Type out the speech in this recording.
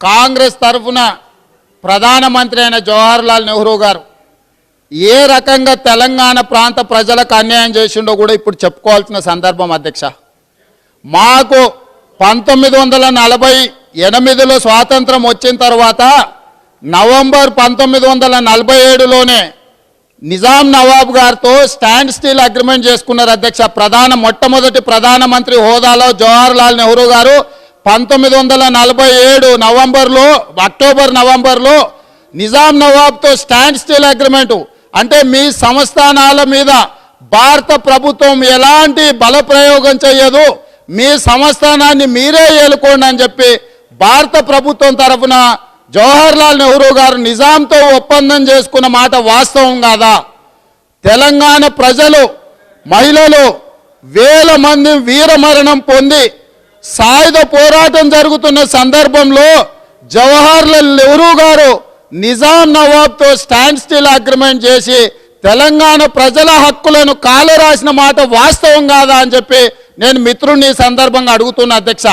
కాంగ్రెస్ తరఫున ప్రధానమంత్రి అయిన జవహర్లాల్ నెహ్రూ గారు ఏ రకంగా తెలంగాణ ప్రాంత ప్రజలకు అన్యాయం చేసిండో కూడా ఇప్పుడు చెప్పుకోవాల్సిన సందర్భం అధ్యక్ష. మాకు పంతొమ్మిది వందల నలభై ఎనిమిదిలో స్వాతంత్రం వచ్చిన తర్వాత నవంబర్ పంతొమ్మిది వందల నలభై ఏడులోనే నిజాం నవాబ్ గారితో స్టాండ్ స్టీల్ అగ్రిమెంట్ చేసుకున్నారు అధ్యక్ష. ప్రధాన మొట్టమొదటి ప్రధానమంత్రి హోదాలో జవహర్లాల్ నెహ్రూ గారు పంతొమ్మిది వందల నలభై ఏడు నవంబర్లో అక్టోబర్ నవంబర్లో నిజాం నవాబ్తో స్టాండ్ స్టీల్ అగ్రిమెంటు. అంటే మీ సంస్థానాల మీద భారత ప్రభుత్వం ఎలాంటి బలప్రయోగం చేయదు మీ సంస్థానాన్ని మీరే ఏలుకోండి అని చెప్పి భారత ప్రభుత్వం తరఫున జవహర్లాల్ నెహ్రూ గారు నిజాంతో ఒప్పందం చేసుకున్న మాట వాస్తవం కాదా? తెలంగాణ ప్రజలు మహిళలు వేల మంది వీరమరణం పొంది సాయుధ పోరాటం జరుగుతున్న సందర్భంలో జవహర్లాల్ నెహ్రూ గారు నిజాం నవాబ్తో స్టాండ్ స్టిల్ అగ్రిమెంట్ చేసి తెలంగాణ ప్రజల హక్కులను కాలు రాసిన మాట వాస్తవం కాదా అని చెప్పి నేను మిత్రుడిని సందర్భంగా అడుగుతున్నా అధ్యక్ష.